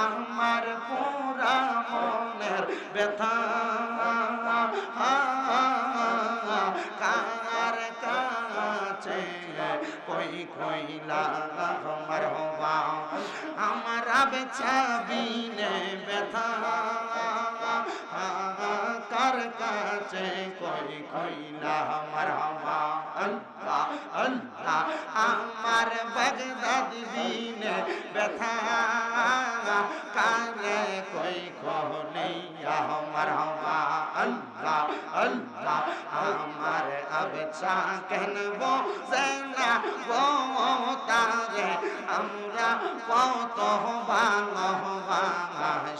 আমার পুরা মনের ব্যথা। কার কাছে কই কইলা আমার হবা আমার বেছা বিনে ব্যথা। কাছে কই কইলা আমার হবা আল্লাহ আল্লাহ, আমার বাগদাদ বিনে ব্যথা কারে কই কহনি আমার হবা আল্লাহ আল্লাহ, আমার আবেচা কেন বোঝেনা গো তারে আমরা কত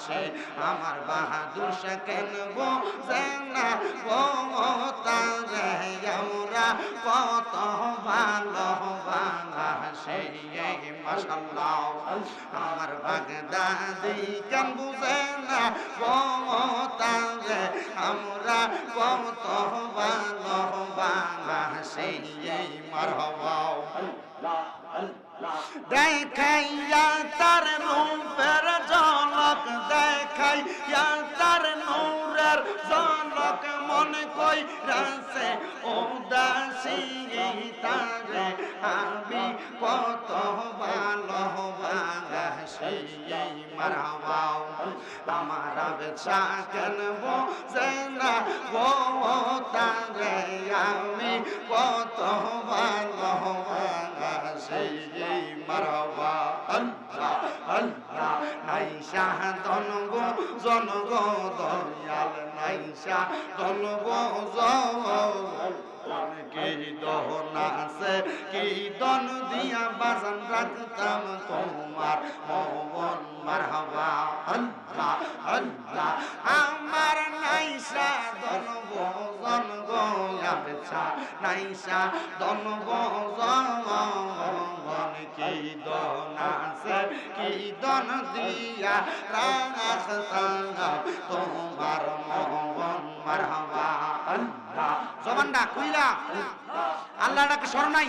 ভালোবাসে আমার বাহাদুর সে কেন বোঝেনা গো তারে আমরা কত মাসাল্লাহ আমার বাগদাদি কেন বুঝে না গো তারে আমরা কত ভালোবাসে মারহবা। দেখাইয়া তার রূপের রাসে উদাসী তারে আমি কত ভালোবাসি মারাবাও আমার বেচা কেন বোঝে না গো তারে, আমি কত ভালোবাসি মারাবা আল্লাহ আল্লাহ নাই শাহদন গো জন গো দয়াল নাই শাহদন গো জন কি দহনা আছে, কি দন দিয়া বাজান রাখতাম তোমার মন মারহাবা, আল্লাহ আল্লাহ। আমার নাইসা দন গজন গোয়াবছা নাইসা দন গজন কি দন আছে কি দন দিয়া? রাখতাম তোমার মন মারহাবা আল্লাহ। জবানটা কইলা আল্লাহ ডাকে স্মরণ নাই।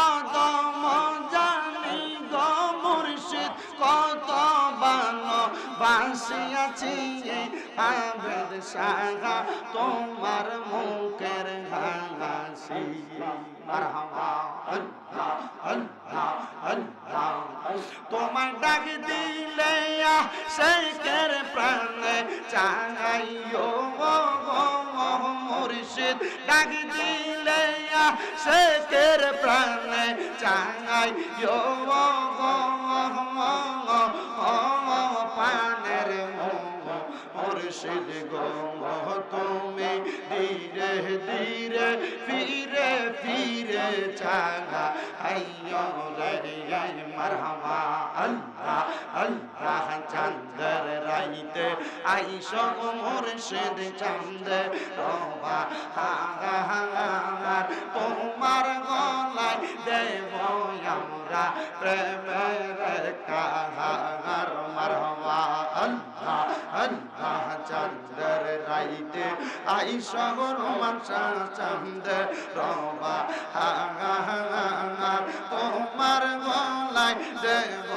আদম জানি গো মুর্শিদ, কত বানো বাসিয়াছি আবেদ সাহা তোমার মারহাবা আল্লাহ আল্লাহ আল্লাহ তোমার ডাক দিলে শেখের প্রাণে চাইও মুর্শিদ। ডাক দিলে শেখের প্রাণে চাইও পানের মুর্শিদ গো তুমি ধীরে ফিরে ফিরে চাগা আইয়ো রে মারহাবা। আল্লাহ আল্লাহ চন্দ্র রাইতে আইস মুর্শিদ চন্দ্র রবা তোমার গলায় দেব আমরা প্রেমের কাহার। আইস রোমান চন্দ্র রবা তোমার গলায় দেব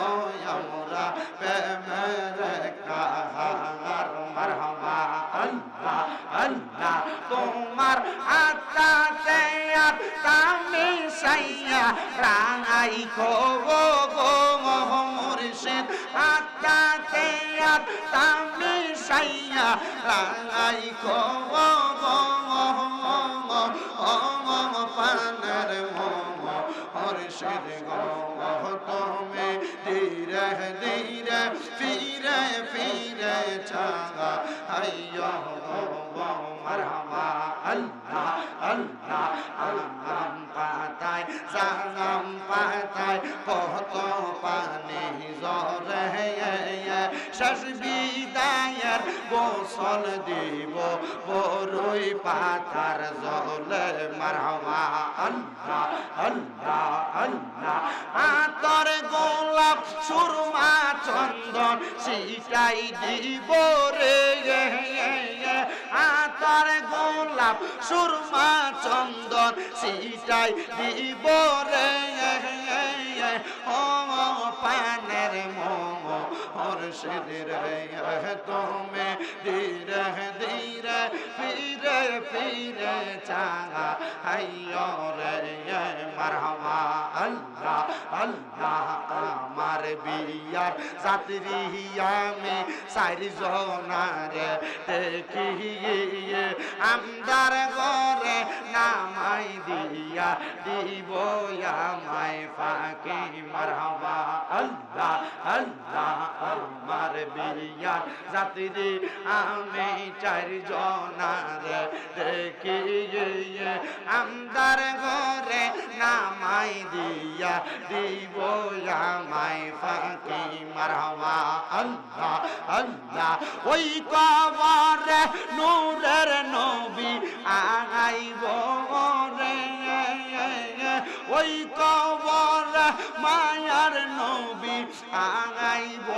আমরা প্রেমের কাহার মারহাবা আল্লাহ আল্লাহ তোমার আত্মাতে আত্মামি সাইয়া রাঙাই গো গো গো মুর্শিদ আত্মাতে আত্মামি সাইয়া গো পানের মোম মুর্শিদ গো তুমি ধীরে ধীরে ফিরে ফিরে চাঙা আইয়ো মারহাবা, আল্লাহ আল্লাহ আল্লাহ পাতায় সালাম পাতায় কত পানি জরে শেষ বিদায়ের গোসল দিব, বরুই পাতার জলে মারহাবা। আল্লাহ আল্লাহ আল্লাহ। আতর গোলাপ, সুরমা চন্দন সিটাই দিব রে। আতর গোলাপ, সুরমা চন্দন সিটাই দিব রে। ও হর্ষিদ রে তুমি ধীরে ধীরে ফিরে ফিরে চাঙা হাইয় রে মারহামা আল্লাহ আল্লাহ আমার বিয়ার যাত্রী আমি সারি জনারে দেখিয়ে, আমদার ঘরে নামাই দিয়া দিব আমায় ফাঁকি। মারহামা আল্লাহ আল্লাহ, আমার বিয়ার যাত্রী আমি চার জনারে দেখিয়ে, আমদার ঘরে নামাই দিয়া দিব আমায় ফাঁকি মারহামা, আল্লাহ আল্লাহ। ওই কবরে নূরের নবী আগাইব রে। ওই কবর মায়ার নবী আগাইব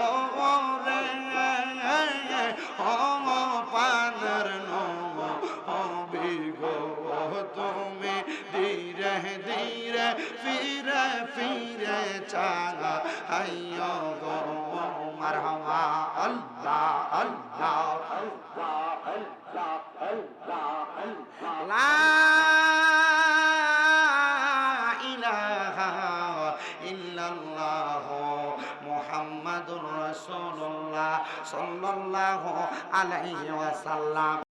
ফিরে ফিরে চাগা আইয় গো মারহামা আল্লাহ আল্লাহ লা ইলাহা ইল্লাল্লাহ মুহাম্মাদুর রাসূলুল্লাহ সাল্লাল্লাহু আলাইহি ওয়াসাল্লাম